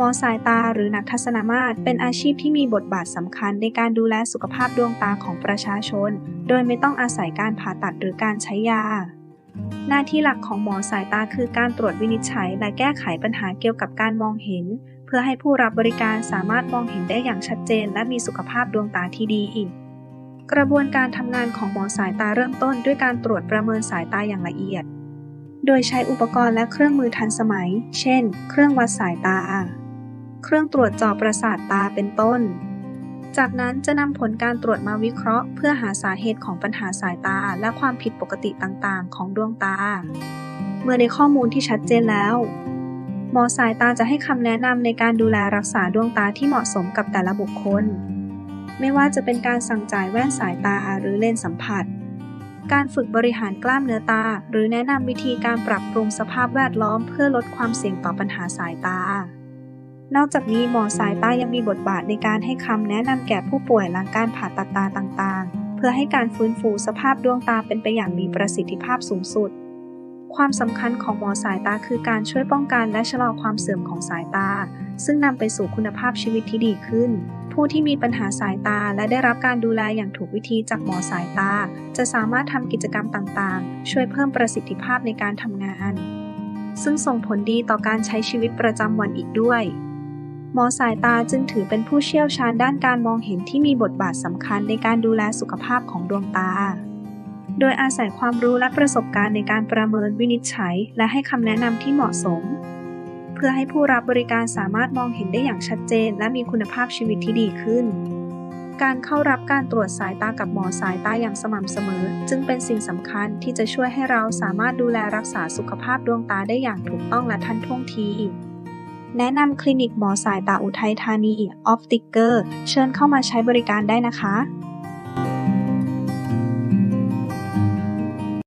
หมอสายตาหรือนักทัศนมาตรเป็นอาชีพที่มีบทบาทสำคัญในการดูแลสุขภาพดวงตาของประชาชน โดยไม่ต้องอาศัยการผ่าตัดหรือการใช้ยา หน้าที่หลักของหมอสายตาคือการตรวจวินิจฉัยและแก้ไขปัญหาเกี่ยวกับการมองเห็น เพื่อให้ผู้รับบริการสามารถมองเห็นได้อย่างชัดเจน และมีสุขภาพดวงตาที่ดีอีกกระบวนการทำงานของหมอสายตาเริ่มต้นด้วยการตรวจประเมินสายตาอย่างละเอียด โดยใช้อุปกรณ์และเครื่องมือทันสมัย เช่น เครื่องวัดสายตา เครื่องตรวจจอประสาทตาเป็นต้น จากนั้นจะนำผลการตรวจมาวิเคราะห์ เพื่อหาสาเหตุของปัญหาสายตาและความผิดปกติต่างๆ ของดวงตา เมื่อได้ข้อมูลที่ชัดเจนแล้ว หมอสายตาจะให้คำแนะนำในการดูแลรักษาดวงตาที่เหมาะสมกับแต่ละบุคคล ไม่ว่าจะเป็นการสั่งจ่ายแว่นสายตาหรือเลนส์สัมผัสการฝึกบริหารกล้ามเนื้อตา หรือแนะนำวิธีการปรับปรุงสภาพแวดล้อมเพื่อลดความเสี่ยงต่อปัญหาสายตา นอกจากนี้หมอสายตายังมีบทบาทในการให้คำแนะนำแก่ผู้ป่วยหลังการผ่าตัดตาต่างๆ เพื่อให้การฟื้นฟูสภาพดวงตาเป็นไปอย่างมีประสิทธิภาพสูงสุด ความสำคัญของหมอสายตาคือการช่วยป้องกันและชะลอความเสื่อมของสายตา ซึ่งนำไปสู่คุณภาพชีวิตที่ดีขึ้น ผู้ที่มีปัญหาสายตาและได้รับการดูแลอย่างถูกวิธีจากหมอสายตา จะสามารถทำกิจกรรมต่างๆ ช่วยเพิ่มประสิทธิภาพในการทำงาน ซึ่งส่งผลดีต่อการใช้ชีวิตประจำวันอีกด้วย มอสายตาจึงถือเป็นผู้เชี่ยวชาญด้านการมองเห็นที่มีบทบาทสำคัญในการดูแลสุขภาพของดวงตา โดยอาศัยความรู้และประสบการณ์ในการประเมินวินิจฉัย และให้คำแนะนำที่เหมาะสม เพื่อให้ผู้รับบริการสามารถมองเห็นได้อย่างชัดเจน และมีคุณภาพชีวิตที่ดีขึ้น การเข้ารับการตรวจสายตากับหมอสายตาอย่างสม่ำเสมอ จึงเป็นสิ่งสำคัญที่จะช่วยให้เราสามารถดูแลรักษาสุขภาพดวงตาได้อย่างถูกต้องและทันท่วงที แนะนำคลินิกหมอสายตาอุทัยธานีออฟติกเกอร์ เชิญเข้ามาใช้บริการได้นะคะ